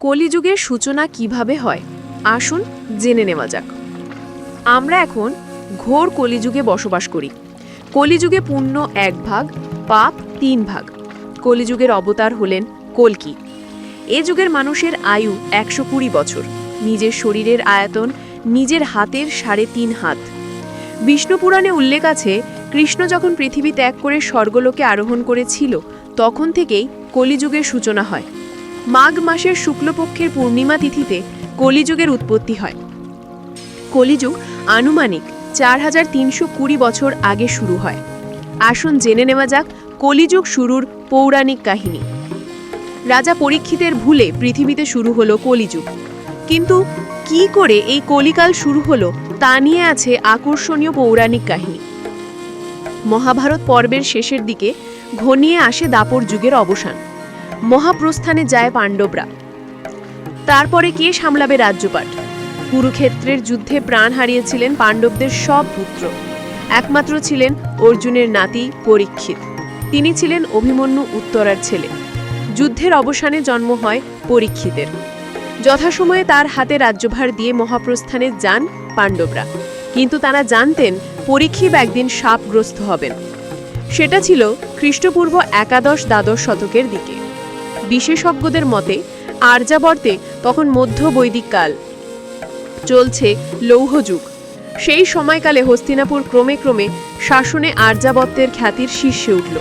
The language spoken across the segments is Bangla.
কলিযুগের সূচনা কীভাবে হয়? আসুন জেনে নেওয়া যাক। আমরা এখন ঘোর কলিযুগে বসবাস করি। কলিযুগে পুণ্য এক ভাগ, পাপ তিন ভাগ। কলিযুগের অবতার হলেন কলকি। এ যুগের মানুষের আয়ু একশো কুড়ি বছর। নিজের শরীরের আয়তন নিজের হাতের সাড়ে তিন হাত। বিষ্ণু পুরাণে উল্লেখ আছে, কৃষ্ণ যখন পৃথিবী ত্যাগ করে স্বর্গলোকে আরোহণ করেছিল, তখন থেকেই কলিযুগের সূচনা হয়। মাঘ মাসের শুক্লপক্ষের পূর্ণিমা তিথিতে কলিযুগের উৎপত্তি হয়। কলিযুগ আনুমানিক চার হাজার তিনশো কুড়ি বছর আগে শুরু হয়। আসুন জেনে নেওয়া যাক কলিযুগ শুরুর পৌরাণিক কাহিনী। রাজা পরীক্ষিতের ভুলে পৃথিবীতে শুরু হলো কলিযুগ। কিন্তু কি করে এই কলিকাল শুরু হলো তা নিয়ে আছে আকর্ষণীয় পৌরাণিক কাহিনী। মহাভারত পর্বের শেষের দিকে ঘনিয়ে আসে দাপর যুগের অবসান। মহাপ্রস্থানে যায় পাণ্ডবরা। তারপরে কে সামলাবে রাজ্যপাট? কুরুক্ষেত্রের যুদ্ধে প্রাণ হারিয়েছিলেন পাণ্ডবদের সব পুত্র। একমাত্র ছিলেন অর্জুনের নাতি পরীক্ষিত। তিনি ছিলেন অভিমন্যু উত্তরার ছেলে। যুদ্ধের অবসানে জন্ম হয় পরীক্ষিতের। যথাসময়ে তার হাতে রাজ্যভার দিয়ে মহাপ্রস্থানে যান পাণ্ডবরা। কিন্তু তারা জানতেন পরীক্ষিত একদিন সাপগ্রস্ত হবেন। সেটা ছিল খ্রিস্টপূর্ব একাদশ দ্বাদশ শতকের দিকে। বিশেষজ্ঞদের মতে, আর্যাবর্তে তখন মধ্য বৈদিক কাল চলছে লৌহযুগ সেই সময়কালে হস্তিনাপুর ক্রমে ক্রমে শাসনে আর্যাবত্যের খ্যাতির শীর্ষে উঠল।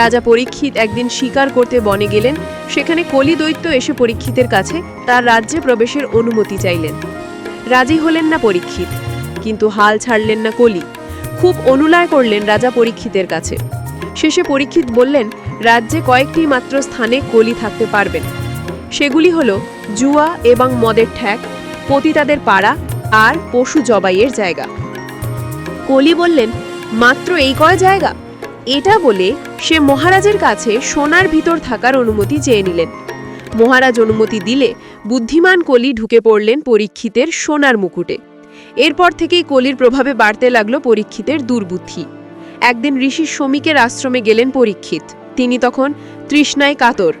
রাজা পরীক্ষিত একদিন শিকার করতে বনে গেলেন, সেখানে কলি দৈত্য এসে পরীক্ষিতের কাছে তার রাজ্যে প্রবেশের অনুমতি চাইলেন। রাজি হলেন না পরীক্ষিত, কিন্তু হাল ছাড়লেন না কলি। খুব অনুনয় করলেন রাজা পরীক্ষিতের কাছে। শেষে পরীক্ষিত বললেন, রাজ্যে কয়েকটি মাত্র স্থানে কলি থাকতে পারবেন। সেগুলি হলো জুয়া এবং মদের ঠ্যাক পতিতাদের পাড়া আর পশু জবাইয়ের জায়গা। কলি বললেন, মাত্র এই কয় জায়গা? এটা বলে সে মহারাজের কাছে সোনার ভিতর থাকার অনুমতি চেয়ে নিলেন। মহারাজ অনুমতি দিলে বুদ্ধিমান কলি ঢুকে পড়লেন পরীক্ষিতের সোনার মুকুটে। এরপর থেকেই কলির প্রভাবে বাড়তে লাগল পরীক্ষিতের দুর্বুদ্ধি। একদিন ঋষি শ্রমিকের আশ্রমে গেলেন পরীক্ষিত। তিনি তখন তৃষ্ণায় কাতর।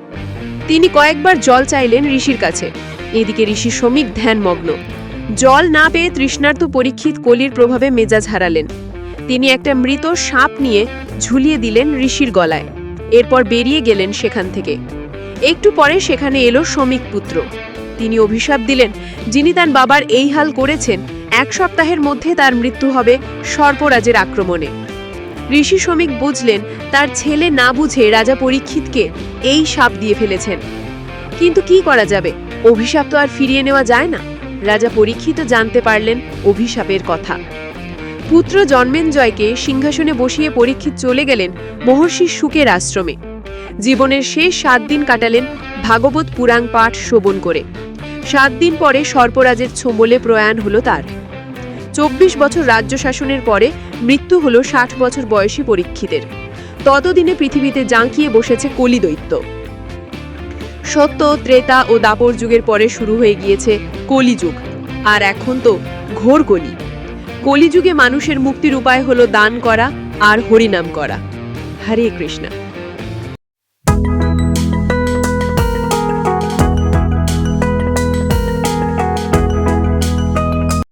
তিনি কয়েকবার জল চাইলেন ঋষির কাছে। এদিকে ঋষি শ্রমিক ধ্যানমগ্ন। জল না পেয়ে তৃষ্ণার্ত পরীক্ষিত কলির প্রভাবে মেজাজ হারালেন। তিনি একটা মৃত সাপ নিয়ে ঝুলিয়ে দিলেন ঋষির গলায়। এরপর বেরিয়ে গেলেন সেখান থেকে। একটু পরে সেখানে এলো শ্রমিক পুত্র। তিনি অভিশাপ দিলেন, যিনি তার বাবার এই হাল করেছেন, এক সপ্তাহের মধ্যে তার মৃত্যু হবে সর্পরাজের আক্রমণে। ঋষি শ্রমিক বুঝলেন তার ছেলে না বুঝে রাজা পরীক্ষিতকে এই সাপ দিয়ে ফেলেছেন। কিন্তু কি করা যাবে? অভিশাপ তো আর ফিরিয়ে নেওয়া যায় না। রাজা পরীক্ষিত জানতে পারলেন অভিশাপের কথা। পুত্র জন্মেঞ্জয়কে সিংহাসনে বসিয়ে পরীক্ষিত চলে গেলেন মহর্ষি সুকের আশ্রমে। জীবনের শেষ সাত দিন কাটালেন ভাগবত পুরাং পাঠ শ্রবণ করে। সাত দিন পরে সর্পরাজের ছোমলে প্রয়াণ হলো তার। চব্বিশ বছর রাজ্য শাসনের পরে মৃত্যু হল ষাট বছর বয়সী পরীক্ষিতের। ততদিনে পৃথিবীতে জাঁকিয়ে বসেছে কলি দৈত্য সত্য, ত্রেতা ও দাপর যুগের পরে শুরু হয়ে গিয়েছে কলিযুগ। আর এখন তো ঘোর কলি। কলিযুগে মানুষের মুক্তির উপায় হলো দান করা আর হরিনাম করা। হরে কৃষ্ণা।